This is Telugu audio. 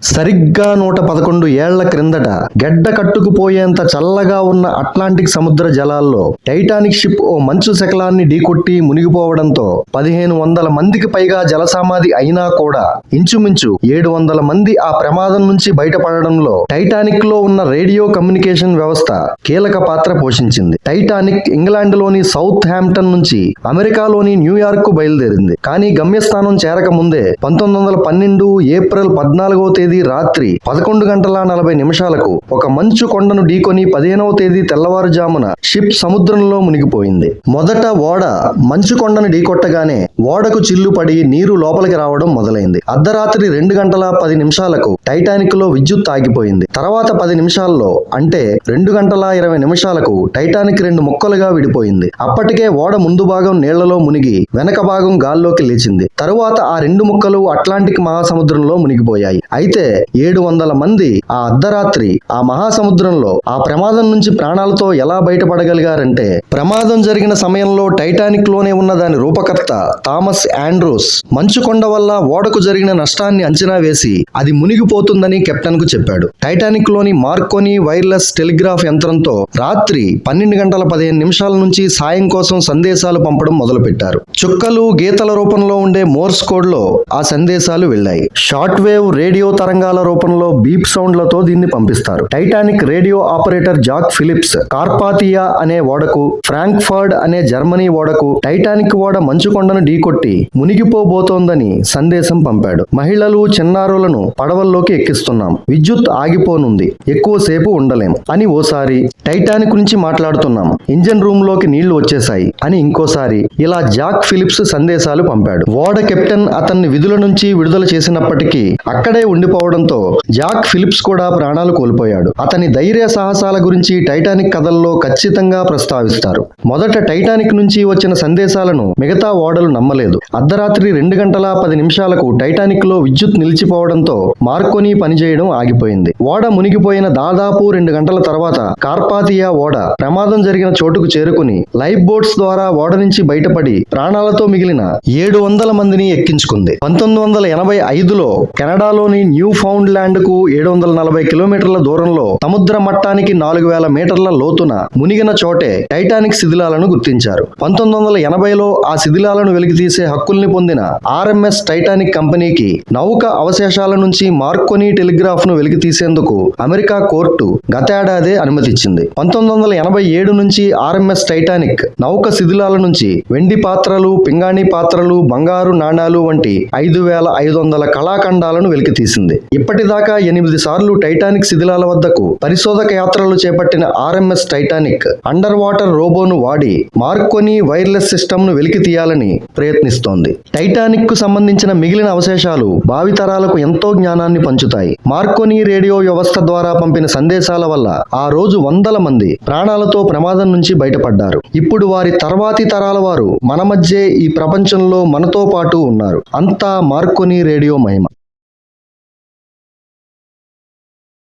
సరిగ్గా నూట పదకొండు ఏళ్ళ క్రిందట గెడ్డ కట్టుకుపోయేంత చల్లగా ఉన్న అట్లాంటిక్ సముద్ర జలాల్లో టైటానిక్ షిప్ ఓ మంచు శకలాన్ని ఢీకొట్టి మునిగిపోవడంతో పదిహేను వందల మందికి పైగా జలసమాధి అయినా కూడా ఇంచుమించు ఏడు వందల మంది ఆ ప్రమాదం నుంచి బయటపడడంలో టైటానిక్లో ఉన్న రేడియో కమ్యూనికేషన్ వ్యవస్థ కీలక పాత్ర పోషించింది. టైటానిక్ ఇంగ్లాండ్లోని సౌత్ హ్యాంప్టన్ నుంచి అమెరికాలోని న్యూయార్క్కు బయలుదేరింది. కానీ గమ్యస్థానం చేరక ముందే పంతొమ్మిది వందల పన్నెండు ఏప్రిల్ పద్నాలుగో తేదీ రాత్రి పదకొండు గంటల నలభై నిమిషాలకు ఒక మంచు కొండను ఢీకొని పదిహేనవ తేదీ తెల్లవారుజామున షిప్ సముద్రంలో మునిగిపోయింది. మొదట ఓడ మంచు కొండను ఢీకొట్టగానే ఓడకు చిల్లు పడి నీరు లోపలికి రావడం మొదలైంది. అర్ధరాత్రి రెండు గంటల పది నిమిషాలకు టైటానిక్లో విద్యుత్ ఆగిపోయింది. తర్వాత పది నిమిషాల్లో అంటే రెండు గంటల ఇరవై నిమిషాలకు టైటానిక్ రెండు ముక్కలుగా విడిపోయింది. అప్పటికే ఓడ ముందు భాగం నీళ్ళలో మునిగి వెనక భాగం గాల్లోకి లేచింది. తరువాత ఆ రెండు ముక్కలు అట్లాంటిక్ మహాసముద్రంలో మునిగిపోయాయి. అయితే ఏడు వందల మంది ఆ అర్ధరాత్రి ఆ మహాసముద్రంలో ఆ ప్రమాదం నుంచి ప్రాణాలతో ఎలా బయటపడగలిగారంటే ప్రమాదం జరిగిన సమయంలో టైటానిక్లోనే ఉన్న దాని రూపకర్త థామస్ ఆండ్రూస్ మంచు కొండ వల్ల ఓడకు జరిగిన నష్టాన్ని అంచనా వేసి అది మునిగిపోతుందని కెప్టెన్కు చెప్పాడు. టైటానిక్లోని మార్కోని వైర్లెస్ టెలిగ్రాఫ్ యంత్రంతో రాత్రి పన్నెండు గంటల పదిహేను నిమిషాల నుంచి సాయం కోసం సందేశాలు పంపడం మొదలుపెట్టారు. చుక్కలు గీతల రూపంలో ఉండే మోర్స్ కోడ్లో ఆ సందేశాలు వెళ్ళాయి. షార్ట్ వేవ్ రేడియో తరంగాల రూపంలో బీప్ సౌండ్లతో దీన్ని పంపిస్తారు. Titanic radio operator Jack Phillips Carpathia అనే ఓడకు ఫ్రాంక్ఫర్డ్ అనే జర్మనీ ఓడకు టైటానిక్ ఓడ మంచు కొండను ఢీకొట్టి మునిగిపోబోతోందని సందేశం పంపాడు. మహిళలు చిన్నారులను పడవల్లోకి ఎక్కిస్తున్నాం. విద్యుత్ ఆగిపోనుంది. ఎక్కువసేపు ఉండలేం. అని ఓసారి టైటానిక్ నుంచి మాట్లాడుతున్నాం. ఇంజన్ రూమ్లోకి నీళ్ళు వచ్చేశాయి అని ఇంకోసారి ఇలా జాక్ ఫిలిప్స్ సందేశాలు పంపాడు. ఓడ కెప్టెన్ అతన్ని విధుల నుంచి విడుదల చేసినప్పటికీ అక్కడే ఉండిపో ఉండిపోవడంతో జాక్ ఫిలిప్స్ కూడా ప్రాణాలు కోల్పోయాడు. అతని ధైర్య సాహసాల గురించి టైటానిక్ కథల్లో ఖచ్చితంగా ప్రస్తావిస్తారు. మొదట టైటానిక్ నుంచి వచ్చిన సందేశాలను మిగతా ఓడలు నమ్మలేదు. అర్ధరాత్రి రెండు గంటల పది నిమిషాలకు టైటానిక్లో విద్యుత్ నిలిచిపోవడంతో మార్కోని పనిచేయడం ఆగిపోయింది. ఓడ మునిగిపోయిన దాదాపు రెండు గంటల తర్వాత కార్పాతియా ఓడ ప్రమాదం జరిగిన చోటుకు చేరుకుని లైఫ్ బోట్స్ ద్వారా ఓడ నుంచి బయటపడి ప్రాణాలతో మిగిలిన ఏడు వందల మందిని ఎక్కించుకుంది. పంతొమ్మిది వందల ఎనభై ఐదులో కెనడాలోని న్యూ ఫౌండ్ ల్యాండ్కు ఏడు వందల నలభై కిలోమీటర్ల దూరంలో సముద్ర మట్టానికి నాలుగు వేల మీటర్ల లోతున మునిగిన చోటే టైటానిక్ శిథిలాలను గుర్తించారు. పంతొమ్మిది వందల ఎనభైలో ఆ శిథిలాలను వెలికితీసే హక్కుల్ని పొందిన ఆర్ఎంఎస్ టైటానిక్ కంపెనీకి నౌక అవశేషాల నుంచి మార్కోని టెలిగ్రాఫ్ను వెలికితీసేందుకు అమెరికా కోర్టు గతేడాదే అనుమతిచ్చింది. పంతొమ్మిది వందల ఎనభై ఏడు నుంచి ఆర్ఎంఎస్ టైటానిక్ నౌక శిథిలాల నుంచి వెండి పాత్రలు పింగాణి పాత్రలు బంగారు నాణాలు వంటి ఐదు వేల ఐదు వందల కళాఖండాలను వెలికితీసింది. ఇప్పటిదాకా ఎనిమిది సార్లు టైటానిక్ శిథిలాల వద్దకు పరిశోధక యాత్రలు చేపట్టిన ఆర్ఎంఎస్ టైటానిక్ అండర్ వాటర్ రోబోను వాడి మార్కొని వైర్లెస్ సిస్టమ్ను వెలికి తీయాలని ప్రయత్నిస్తోంది. టైటానిక్కు సంబంధించిన మిగిలిన అవశేషాలు భావితరాలకు ఎంతో జ్ఞానాన్ని పంచుతాయి. మార్కొని రేడియో వ్యవస్థ ద్వారా పంపిన సందేశాల వల్ల ఆ రోజు వందల మంది ప్రాణాలతో ప్రమాదం నుంచి బయటపడ్డారు. ఇప్పుడు వారి తర్వాతి తరాల వారు మన మధ్యే ఈ ప్రపంచంలో మనతో పాటు ఉన్నారు. అంతా మార్కొని రేడియో మహిమ.